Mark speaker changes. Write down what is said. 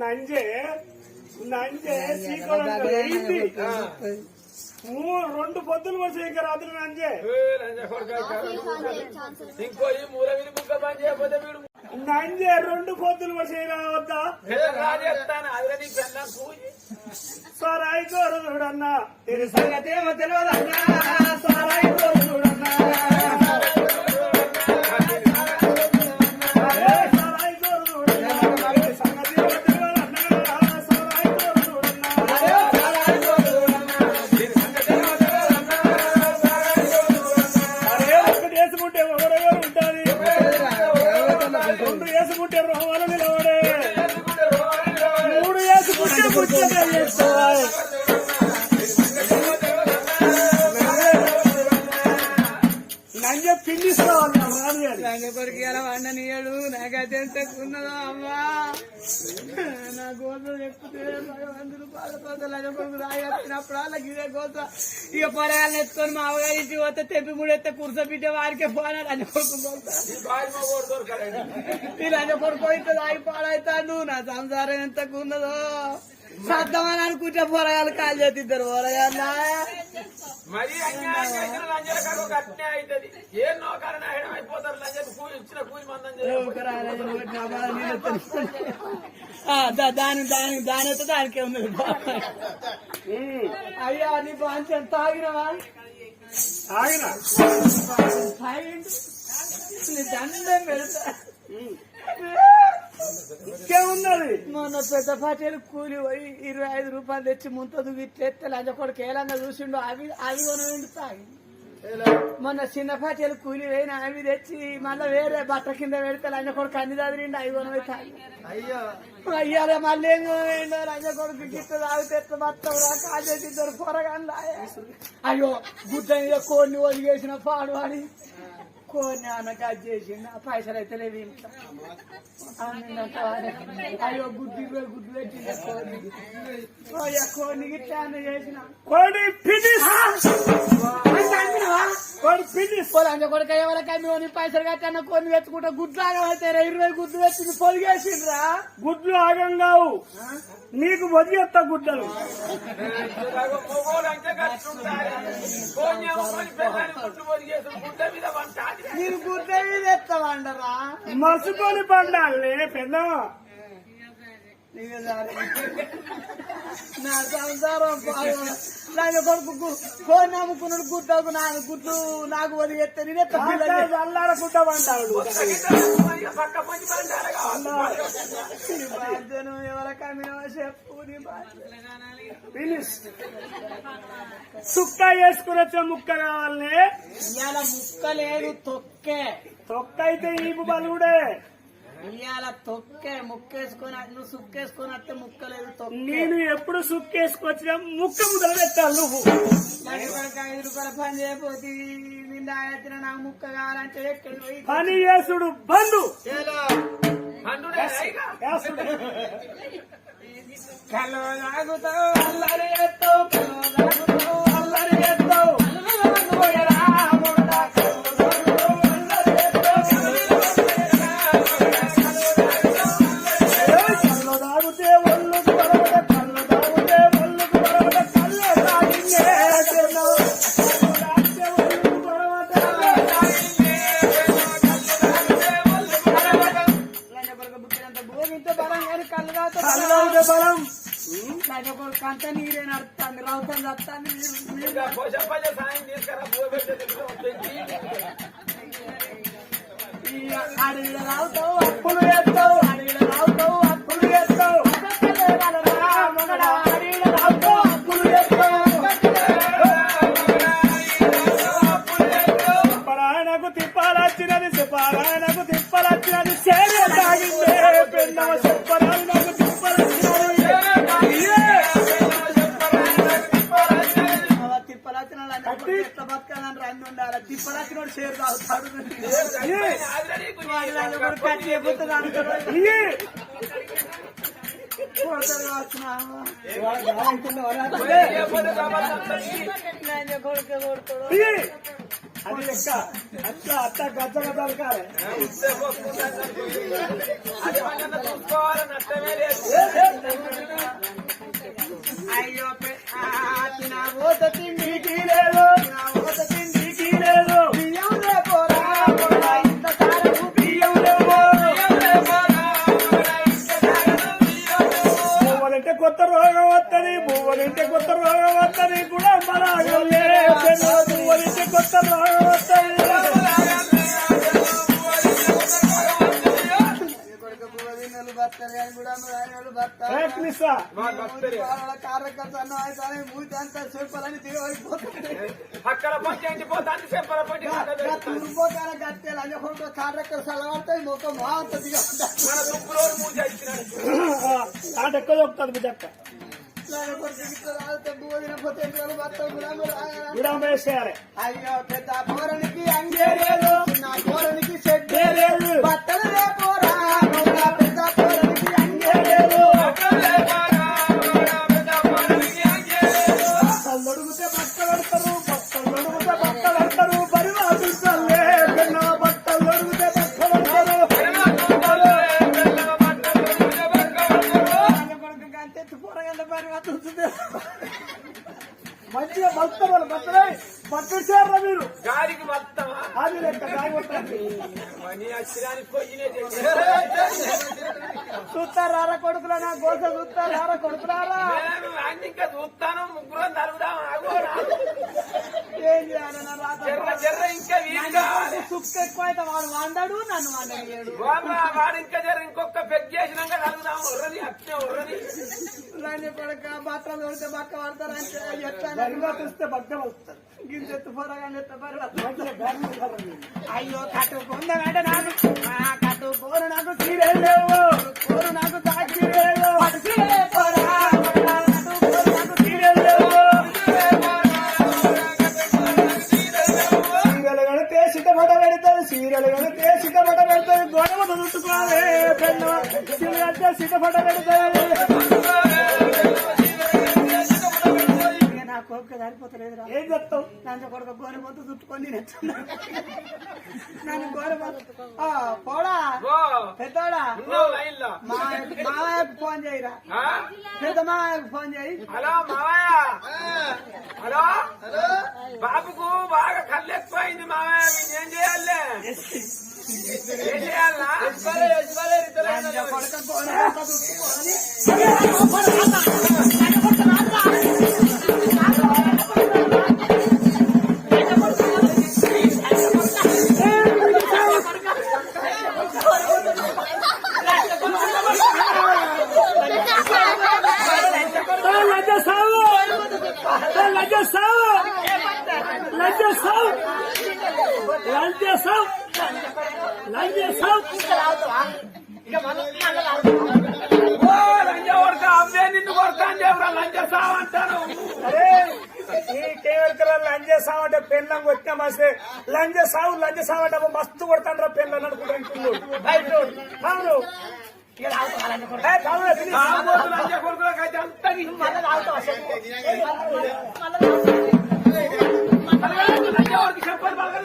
Speaker 1: నంజే నంజే
Speaker 2: ఆ.
Speaker 1: మూడు రెండు పొద్దులు వచ్చి ఇంకా రాత్రి నంజే
Speaker 2: ఇంకో ఈ మూల విని బుక్క పని చేయకపోతే వీడు
Speaker 1: నంజే రెండు పొద్దులు వచ్చి వద్దా?
Speaker 2: రాజేస్తాను అదే నీ పెళ్ళ పూజ.
Speaker 1: సారాయి కోరు చూడన్నా తెలియదన్నా సారాయి కోరు నంజ పిండిస్తావాలి రాదు
Speaker 3: ఎలా వండనీయడు నాకైతే ఎంత ఉన్నదో అమ్మా. నా కోసం చెప్తే భగవంతుడు పాలకోతలు లంగ కొడుకు వాళ్ళకి ఇదే గోత. ఇక పొరగాలను ఎత్తుకొని మా అవగారి ఇంటికి పోతే తెప్పి మూడు ఎత్తే కూర్చోబిట్టే వారికే పోనాడు లంగ కొడుకు పోతా ఈ పాడైతాడు. నా సంసారం ఎంత ఉన్నదో. సద్దమని అనుకుంటే పొరగాలు కాలు చేతిద్దరు పొరగాల
Speaker 2: మరి
Speaker 3: దాని దాని దాని అయితే దానికే ఉంది. అయ్యా నీ బాంచం తాగినవా
Speaker 1: ఆగిన?
Speaker 3: తాగిండు నీ దండం పెడతా. మొన్న పెద్ద పాటలు కూలి పోయి ఇరవై ఐదు రూపాయలు తెచ్చి ముంతదు ఇట్లెత్తే లంచ కొడుకు ఏలంగా చూసిండు అవి అవి కొనండి తాగి. మొన్న చిన్న పాటలు కూలి పోయిన అవి తెచ్చి మళ్ళీ వేరే బట్ట కింద పెడితే లంచ కొడుకు అన్ని చదివిండు అవి కొనవి తాగి. అయ్యాలే మళ్ళీ ఏం పోయిండో లంచ కొడుకు గిట్ట తాగితే మొత్తం కాజేసి ఇద్దరు పొరగాను అయ్యో గుడ్డ మీద కోడిని ఒదిగేసిన పాడు వాడి చేసిండు. ఆ పైసలు అయితే లేవు ఇంట్లో. అయ్యో గుడ్డు ఇరవై గుడ్డు పెట్టింది కోడి అయ్యా కోడిని గిట్ట అన్న చేసిన.
Speaker 1: కోడి ఫినిష్! కోడి ఫినిష్!
Speaker 3: పొలంజ కొడుక ఎవరికి అమ్మి పైసలు కట్టాను కొన్ని వెతుకుంటా గుడ్లు ఆగబడతాయి ఇరవై గుడ్లు వచ్చింది పొలిగేసిండ్రా
Speaker 1: గుడ్లు ఆగంగావు నీకు వదిలేస్త గుడ్డలు.
Speaker 2: మొగోడు
Speaker 3: మీరు గుడ్డ మీద
Speaker 1: మసుకొని పండాలి పెద్ద
Speaker 3: నా సంసారం నాకు కొడుకు ఫోన్ నమ్ముకున్నాడు గుడ్డకు నాకు గుడ్లు నాకు నేను ఎత్త పిల్లలు
Speaker 1: అల్లాడకుంట పండాడు
Speaker 2: పక్క పని పంటారు కావాలి
Speaker 3: నీ బాధ్యను ఎవరికి అమ్మినా చెప్పు నీ
Speaker 1: సుక్క వేసుకుని వచ్చే ముక్క కావాలని.
Speaker 3: ఇవాళ ముక్క లేదు తొక్కే.
Speaker 1: తొక్క అయితే ఈపు బలుగుడే
Speaker 3: ఇవాళ తొక్కే ముక్కేసుకొని నువ్వు సుక్కేసుకొని వస్తే ముక్క లేదు తొక్కే.
Speaker 1: నేను ఎప్పుడు సుక్కేసుకొచ్చినా ముక్క ముదలు పెట్టాలి నువ్వు.
Speaker 3: ఐదు రూపాయల పని చేయకపోతే నిండా ఎత్తిన నాకు ముక్క కావాలంటే ఎక్కడి
Speaker 1: పని చేసుడు బంధు వేసుడు
Speaker 3: కలో తాగుతావు అల్లరి ఎత్తావు కలో బలం లంజ నీరే నడుస్తాంది రౌతం నడుస్తాంది
Speaker 2: పోషపల్లి
Speaker 3: రావుతావు అప్పులు
Speaker 2: జబర్దస్త్
Speaker 3: లంజ కొడుకే కొడతాడు
Speaker 1: ఇది అది లెక్క అట్లా అట్లా గజ్జ గజ్జలు
Speaker 2: లేదు
Speaker 3: అయ్యో తినా పోత
Speaker 1: పువ్వులంటే కొత్త రోగం వస్తుంది కూడా మరాగం లేదు పువ్వులంటే కొత్త రోగం వస్తుంది
Speaker 3: కార్యకర్తను ఆయన మూతి అంతా చెప్పాలని తిరిగిపోతుంది
Speaker 2: అక్కడ పంచాయతీ పోతాను చెప్పల
Speaker 3: తూర్పోకాల గట్టెలు అన్ని కొడుకు కార్యకర్త సలవాడతాయి మొత్తం బాగుంటుంది
Speaker 1: ఆట ఎక్కువ చెప్తాను మీ చెప్తా విరామ వేసేయాలి
Speaker 3: అయ్యో పెద్ద పోరనికి చూస్తారా కొడుకులా? నా గోస చూస్తారా కొడుకులారా
Speaker 2: ఇంకా చూస్తాను ముగ్గురం ఆగోరా
Speaker 3: ఏం చేయాలి
Speaker 2: ఇంకా
Speaker 3: సుక్క ఎక్కువ అయితే వాడు వండాడు నన్ను వండడు.
Speaker 2: వామ్మ, వాడు ఇంకా జర ఇంకొక పెగ్
Speaker 3: కొడితే బక్క పడతారంటే ఎట్లా
Speaker 1: చూస్తే వస్తారు.
Speaker 3: అయ్యో కట్టు పొందనంటే నాకు. కట్టు పోరు నాకు.
Speaker 1: మీరేం లేవు.
Speaker 3: పోరు నాకు.
Speaker 1: చెప్తావు
Speaker 3: లంజ కొడుకు గోరె మొత్తం చుట్టుకొని నన్ను గోరె పోడా? పెద్దోడా? మావయ్యకు ఫోన్ చేయరా? పెద్ద మావయ్యకు ఫోన్ చేయి.
Speaker 2: హలో మావయ్య. హలో? బాబుకు బాగా కళ్ళు ఎక్కువైంది మావయ్య ఏం చేయాలి? ఏం చేయాలా?
Speaker 3: కొడుకు చుట్టుకొని
Speaker 2: ఓ లంజ కొడక అమ్మే నిన్ను కొడతాను చెప్పరా లంజ సావంటాను
Speaker 1: అరే ఈ కేవలం లంజ సావు అంటే పెళ్ళం కొట్టిన మస్తే. లంజ సావు లంజ సావు అంటే మస్తు కొడతాను రా పెళ్ళని అనుకుంటాను అవును. తాగు, ఫినిష్.
Speaker 2: లంజ కొడుకులకైతే అంతా లంజ కొడుకు చెప్పాలి బాగా